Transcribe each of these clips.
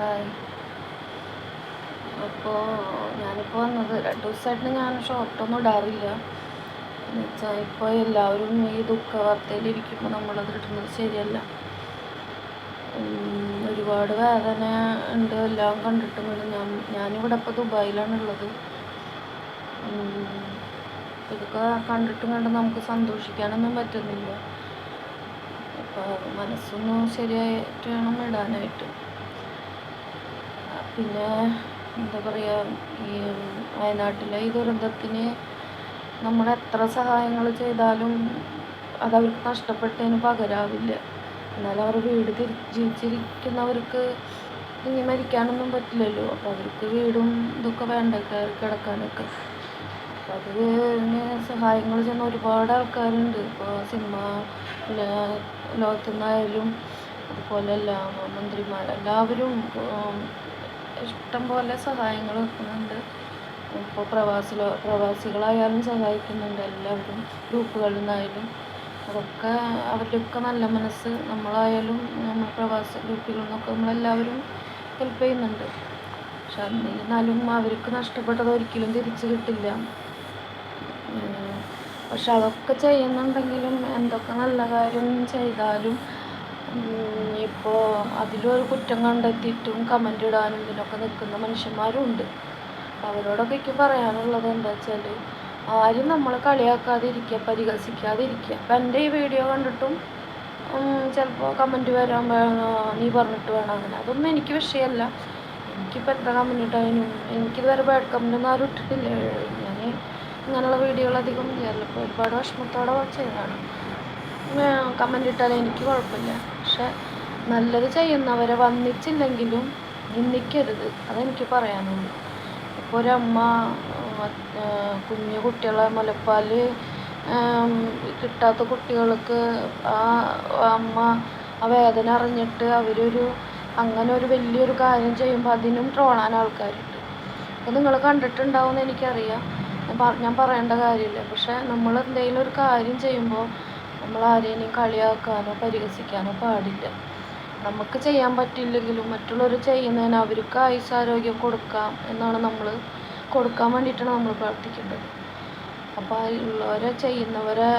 Hi. അപ്പോൾ ഞാനിപ്പോൾ വന്നത് രണ്ട് ദിവസമായിട്ട് ഞാൻ ഷോർട്ടൊന്നും ഇടാറില്ല. എന്നുവെച്ചാൽ ഇപ്പോൾ എല്ലാവരും ഈ ദുഃഖ വാർത്തയിലിരിക്കുമ്പോൾ നമ്മളത് ഇടുന്നത് ശരിയല്ല. ഒരുപാട് വേദന ഉണ്ട് എല്ലാം കണ്ടിട്ടും കൂടി ഞാൻ ഞാനിവിടെ ഇപ്പോൾ ദുബായിലാണുള്ളത്. ഇതൊക്കെ കണ്ടിട്ടും കണ്ട് നമുക്ക് സന്തോഷിക്കാനൊന്നും പറ്റുന്നില്ല. അപ്പോൾ മനസ്സൊന്നും ശരിയായിട്ട് വേണം ഇടാനായിട്ട്. പിന്നെ എന്താ പറയുക ഈ വയനാട്ടിലെ ഈ ദുരന്തത്തിന് നമ്മൾ എത്ര സഹായങ്ങൾ ചെയ്താലും അതവർക്ക് നഷ്ടപ്പെട്ടതിന് പകരാവില്ല. എന്നാലും അവർ വീട് തിരി ജീവിച്ചിരിക്കുന്നവർക്ക് ഇനി മരിക്കാനൊന്നും പറ്റില്ലല്ലോ. അപ്പോൾ അവർക്ക് വീടും ഇതൊക്കെ വേണ്ട കിടക്കാനൊക്കെ. അപ്പോൾ അതിന് സഹായങ്ങൾ ചെയ്യുന്ന ഒരുപാട് ആൾക്കാരുണ്ട്. ഇപ്പോൾ സിനിമ ലോകത്തു നിന്നായാലും അതുപോലെ എല്ലാ മന്ത്രിമാർ എല്ലാവരും ഉം, ഇഷ്ടം പോലെ സഹായങ്ങൾ വെക്കുന്നുണ്ട്. ഇപ്പോൾ പ്രവാസികളോ പ്രവാസികളായാലും സഹായിക്കുന്നുണ്ട്. എല്ലാവരും ഗ്രൂപ്പുകളിൽ നിന്നായാലും. അതൊക്കെ അവരുടെയൊക്കെ നല്ല മനസ്സ്. നമ്മളായാലും നമ്മൾ പ്രവാസ ഗ്രൂപ്പുകളിൽ നിന്നൊക്കെ നമ്മളെല്ലാവരും ഹെൽപ്പ് ചെയ്യുന്നുണ്ട്. പക്ഷെ എന്നിരുന്നാലും അവർക്ക് നഷ്ടപ്പെട്ടത് ഒരിക്കലും തിരിച്ചു കിട്ടില്ല. പക്ഷെ അതൊക്കെ ചെയ്യുന്നുണ്ടെങ്കിലും എന്തൊക്കെ നല്ല കാര്യം ചെയ്താലും ഇപ്പോൾ അതിലൊരു കുറ്റം കണ്ടെത്തിയിട്ടും കമന്റ് ഇടാനും ഇതിനൊക്കെ നിൽക്കുന്ന മനുഷ്യന്മാരുണ്ട്. അവരോടൊക്കെ എനിക്ക് പറയാനുള്ളത് എന്താ വെച്ചാൽ ആരും നമ്മൾ കളിയാക്കാതിരിക്കുക പരിഹസിക്കാതിരിക്കുക. അപ്പം എന്റെ ഈ വീഡിയോ കണ്ടിട്ടും ചിലപ്പോൾ കമന്റ് വരാൻ നീ പറഞ്ഞിട്ട് വേണം അങ്ങനെ. അതൊന്നും എനിക്ക് വിഷയമല്ല. എനിക്കിപ്പോൾ എത്ര കമന്റ് ഇട്ടാലും എനിക്കിതുവരെ ബാഡ് കമന്റ് ഒന്നും ആരും ഇട്ടിട്ടില്ല. ഞാൻ ഇങ്ങനെയുള്ള വീഡിയോകൾ അധികം ചെയ്യാറില്ല ഇപ്പോൾ ഒരുപാട് വിഷമത്തോടെ ചെയ്തതാണ്. കമന്റ് ഇട്ടാൽ എനിക്ക് കുഴപ്പമില്ല. പക്ഷെ നല്ലത് ചെയ്യുന്നവരെ വന്നിച്ചില്ലെങ്കിലും നിന്ദിക്കരുത് അതെനിക്ക് പറയാനുള്ളൂ. ഇപ്പോൾ ഒരമ്മ കുഞ്ഞു കുട്ടികളെ മുലപ്പാൽ കിട്ടാത്ത കുട്ടികൾക്ക് ആ അമ്മ ആ വേദന അറിഞ്ഞിട്ട് അവരൊരു അങ്ങനെ ഒരു വലിയൊരു കാര്യം ചെയ്യുമ്പോൾ അതിനും ട്രോളാൻ ആൾക്കാരുണ്ട്. അത് നിങ്ങൾ കണ്ടിട്ടുണ്ടാവും എന്ന് എനിക്കറിയാം. ഞാൻ പറയേണ്ട കാര്യമില്ല. പക്ഷെ നമ്മൾ എന്തെങ്കിലും ഒരു കാര്യം ചെയ്യുമ്പോൾ നമ്മൾ ആരെയും കളിയാക്കാനോ പരിഹസിക്കാനോ പാടില്ല. നമുക്ക് ചെയ്യാൻ പറ്റില്ലെങ്കിലും മറ്റുള്ളവർ ചെയ്യുന്നതിന് അവർക്ക് ആയുസാരോഗ്യം കൊടുക്കാം എന്നാണ് നമ്മൾ കൊടുക്കാൻ വേണ്ടിയിട്ടാണ് നമ്മൾ പ്രാർത്ഥിക്കേണ്ടത്. അപ്പോൾ ഉള്ളവരെ ചെയ്യുന്നവരെ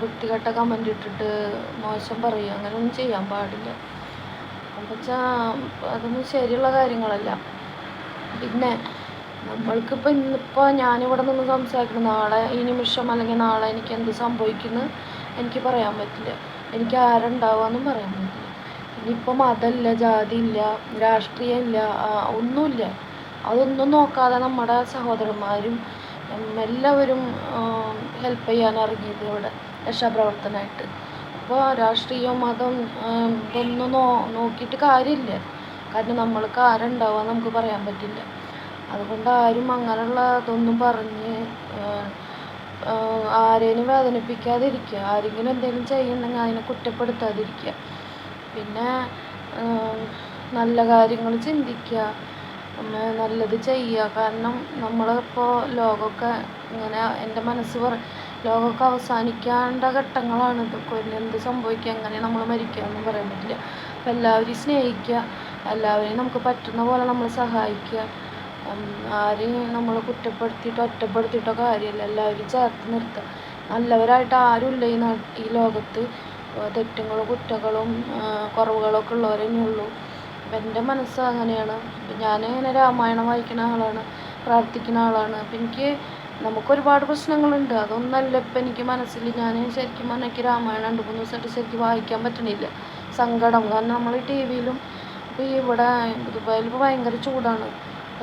വൃത്തികെട്ട കമന്റ് ഇട്ടിട്ട് മോശം പറയുക അങ്ങനെയൊന്നും ചെയ്യാൻ പാടില്ല. അപ്പം വെച്ചാൽ അതൊന്നും ശരിയുള്ള കാര്യങ്ങളല്ല. പിന്നെ നമ്മൾക്കിപ്പോൾ ഇന്നിപ്പോൾ ഞാനിവിടെ നിന്ന് സംസാരിക്കുന്നു നാളെ ഈ നിമിഷം അല്ലെങ്കിൽ നാളെ എനിക്ക് എന്ത് സംഭവിക്കുന്നു എനിക്ക് പറയാൻ പറ്റില്ല. എനിക്ക് ആരുണ്ടാവാന്നും പറയാൻ പറ്റില്ല. ഇനിയിപ്പോൾ മതമില്ല ജാതിയില്ല രാഷ്ട്രീയമില്ല ഒന്നുമില്ല. അതൊന്നും നോക്കാതെ നമ്മുടെ സഹോദരന്മാരും എല്ലാവരും ഹെൽപ്പ് ചെയ്യാൻ ഇറങ്ങിയത് ഇവിടെ രക്ഷാപ്രവർത്തനമായിട്ട് അപ്പോൾ രാഷ്ട്രീയവും മതം ഇതൊന്നും നോ നോക്കിയിട്ട് കാര്യമില്ല. കാരണം നമ്മൾക്ക് ആരുണ്ടാവുക നമുക്ക് പറയാൻ പറ്റില്ല. അതുകൊണ്ട് ആരും അങ്ങനെയുള്ള ഇതൊന്നും പറഞ്ഞ് ആരേനും വേദനിപ്പിക്കാതിരിക്കുക. ആരെങ്കിലും എന്തെങ്കിലും ചെയ്യുന്നുണ്ടെങ്കിൽ അതിനെ കുറ്റപ്പെടുത്താതിരിക്കുക. പിന്നെ നല്ല കാര്യങ്ങൾ ചിന്തിക്കുക. നല്ലത് ചെയ്യുക. കാരണം നമ്മളിപ്പോൾ ലോകമൊക്കെ ഇങ്ങനെ എന്റെ മനസ്സ് പറ ലോകമൊക്കെ അവസാനിക്കേണ്ട ഘട്ടങ്ങളാണ്. ഇതൊക്കെ എന്ത് സംഭവിക്കുക? എങ്ങനെ നമ്മൾ മരിക്കുക ഒന്നും പറയാൻ പറ്റില്ല. അപ്പോൾ എല്ലാവരെയും സ്നേഹിക്കുക. എല്ലാവരെയും നമുക്ക് പറ്റുന്ന പോലെ നമ്മൾ സഹായിക്കുക. ആരെയും നമ്മൾ കുറ്റപ്പെടുത്തിയിട്ടോ ഒറ്റപ്പെടുത്തിയിട്ടോ കാര്യമല്ല. എല്ലാവരും ചേർത്ത് നിർത്തുക. നല്ലവരായിട്ട് ആരുമില്ല ഈ നാ ഈ ലോകത്ത്. തെറ്റുകളും കുറ്റങ്ങളും കുറവുകളൊക്കെ ഉള്ളവരെ ഉള്ളൂ. അപ്പം എന്റെ മനസ്സ് അങ്ങനെയാണ്. ഞാൻ ഇങ്ങനെ രാമായണം വായിക്കുന്ന ആളാണ് പ്രാർത്ഥിക്കുന്ന ആളാണ്. അപ്പം എനിക്ക് നമുക്കൊരുപാട് പ്രശ്നങ്ങളുണ്ട്. അതൊന്നല്ല ഇപ്പം എനിക്ക് മനസ്സിൽ ഞാൻ ശരിക്കും പറഞ്ഞാൽ എനിക്ക് രാമായണം രണ്ട് മൂന്ന് ദിവസമായിട്ട് ശരിക്കും വായിക്കാൻ പറ്റണില്ല. സങ്കടം. കാരണം നമ്മൾ ടി വിയിലും ഇപ്പോൾ ഇവിടെ ദുബായിൽ ഇപ്പോൾ ഭയങ്കര ചൂടാണ്.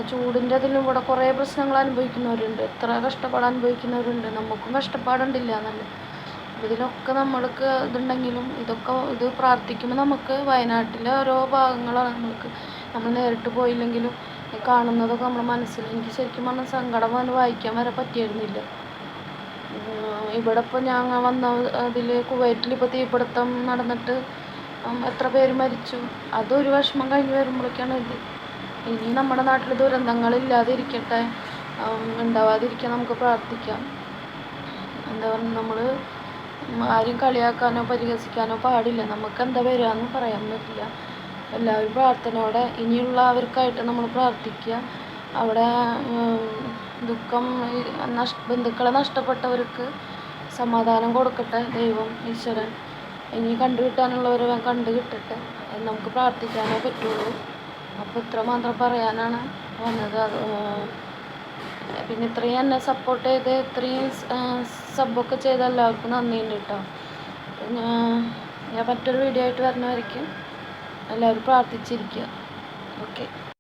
ചൂടിന്റെ അതിലും കൂടെ കുറേ പ്രശ്നങ്ങൾ അനുഭവിക്കുന്നവരുണ്ട്. എത്ര കഷ്ടപ്പാട് അനുഭവിക്കുന്നവരുണ്ട്. നമുക്കും കഷ്ടപ്പാടുണ്ടില്ല എന്നല്ല ഇതിലൊക്കെ നമ്മൾക്ക് ഇതുണ്ടെങ്കിലും ഇതൊക്കെ ഇത് പ്രാർത്ഥിക്കുമ്പോൾ നമുക്ക് വയനാട്ടിലെ ഓരോ ഭാഗങ്ങളാണ് നമുക്ക് നമ്മൾ നേരിട്ട് പോയില്ലെങ്കിലും കാണുന്നതൊക്കെ നമ്മുടെ മനസ്സിൽ എനിക്ക് ശരിക്കും പറഞ്ഞാൽ സങ്കടം വന്ന് വായിക്കാൻ വരെ പറ്റിയിരുന്നില്ല. ഇവിടെ ഇപ്പോൾ ഞാൻ വന്ന അതിൽ കുവൈറ്റിൽ ഇപ്പോൾ തീപിടുത്തം നടന്നിട്ട് എത്ര പേര് മരിച്ചു. അതൊരു വിഷമം കഴിഞ്ഞ് വരുമ്പോഴേക്കാണ് ഇത്. ഇനി നമ്മുടെ നാട്ടിൽ ദുരന്തങ്ങളില്ലാതിരിക്കട്ടെ. ഉണ്ടാവാതിരിക്കാൻ നമുക്ക് പ്രാർത്ഥിക്കാം. എന്താ പറയുക നമ്മൾ ആരും കളിയാക്കാനോ പരിഹസിക്കാനോ പാടില്ല. നമുക്ക് എന്താ വരികയെന്ന് പറയാൻ പറ്റില്ല. എല്ലാവരും പ്രാർത്ഥനയോടെ ഇനിയുള്ള അവർക്കായിട്ട് നമ്മൾ പ്രാർത്ഥിക്കുക. അവിടെ ദുഃഖം നഷ് ബന്ധുക്കളെ നഷ്ടപ്പെട്ടവർക്ക് സമാധാനം കൊടുക്കട്ടെ ദൈവം ഈശ്വരൻ. ഇനി കണ്ടുകിട്ടാനുള്ളവരെ കണ്ടുകിട്ടട്ടെ. കണ്ടു കിട്ടട്ടെ നമുക്ക് പ്രാർത്ഥിക്കാനേ പറ്റുള്ളൂ. അപ്പോൾ ഇത്ര മാത്രം പറയാനാണ് വന്നത്. അത് പിന്നെ ഇത്രയും എന്നെ സപ്പോർട്ട് ചെയ്ത് ഇത്രയും സബ്ബൊക്കെ ചെയ്ത എല്ലാവർക്കും നന്ദിയുണ്ട് കേട്ടോ ഞാൻ മറ്റൊരു വീഡിയോ ആയിട്ട് വരുന്നവരേക്കും എല്ലാവരും പ്രാർത്ഥിച്ചിരിക്കുക ഓക്കെ